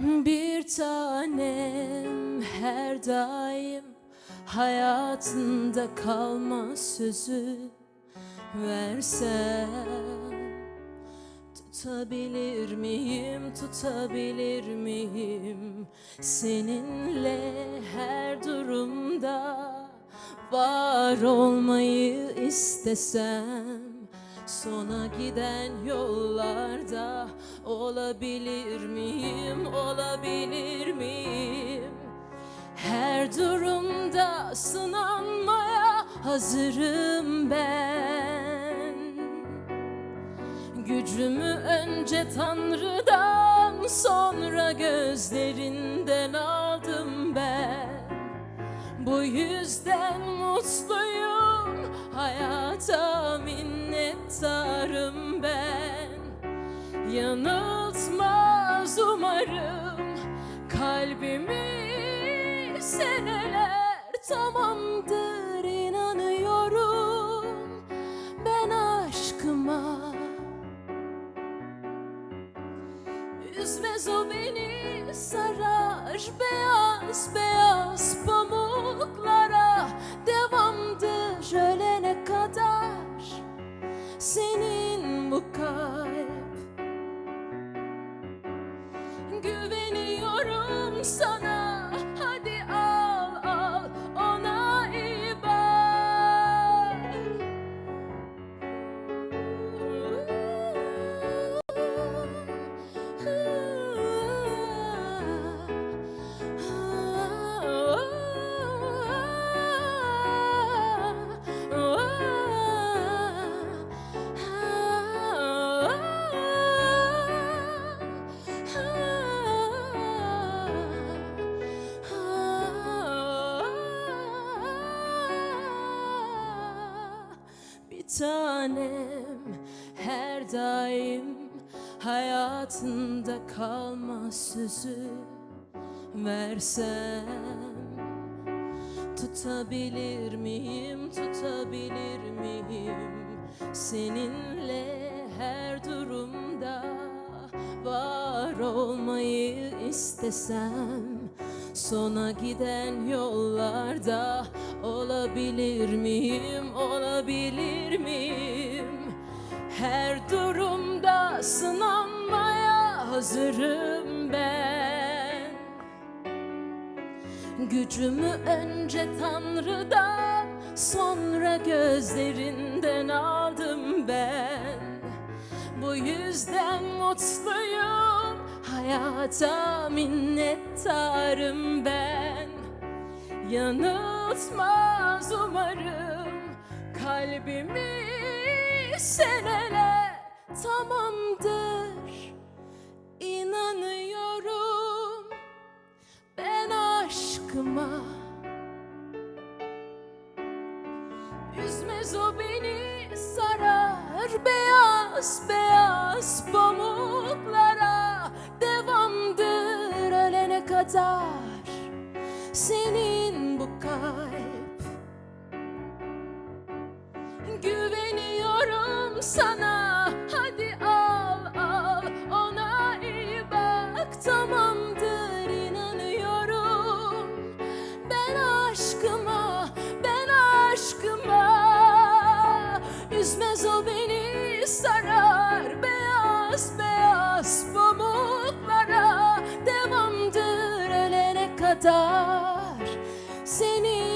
Bir tanem her daim hayatında kalmaz sözü versem Tutabilir miyim, tutabilir miyim? Seninle her durumda var olmayı istesem Sona giden yollarda olabilir miyim, olabilir miyim? Her durumda sınanmaya hazırım ben. Gücümü önce Tanrı'dan sonra gözlerinden aldım ben Bu yüzden mutluyum hayata minnettarım ben. Yanıltmaz umarım kalbimi seneler tamamdır inanıyorum. Ben aşkıma Üzmez o beni sarar beyaz beyaz pamuklara Devamdır ölene kadar senin bu kalp. Güveniyorum sana tanem her daim hayatında kalmaz sözü versem. Tutabilir miyim, tutabilir miyim? Seninle her durumda var olmayı istesem. Sona giden yollarda olabilir miyim, olabilir Her durumda sınanmaya hazırım ben. Gücümü önce Tanrı'dan sonra gözlerinden aldım ben. Bu yüzden mutluyum hayata minnettarım ben. Yanıltmaz umarım kalbimi seneler tamamdır. İnanıyorum ben aşkıma. Üzmez o beni sarar beyaz beyaz pamuklara. Devamdır ölene kadar senin bu kalp Sana hadi al al. Ona iyi bak tamamdır inanıyorum. Ben aşkıma ben aşkıma. Üzmez o beni sarar beyaz beyaz pamuklara. Devamdır ölene kadar. Senin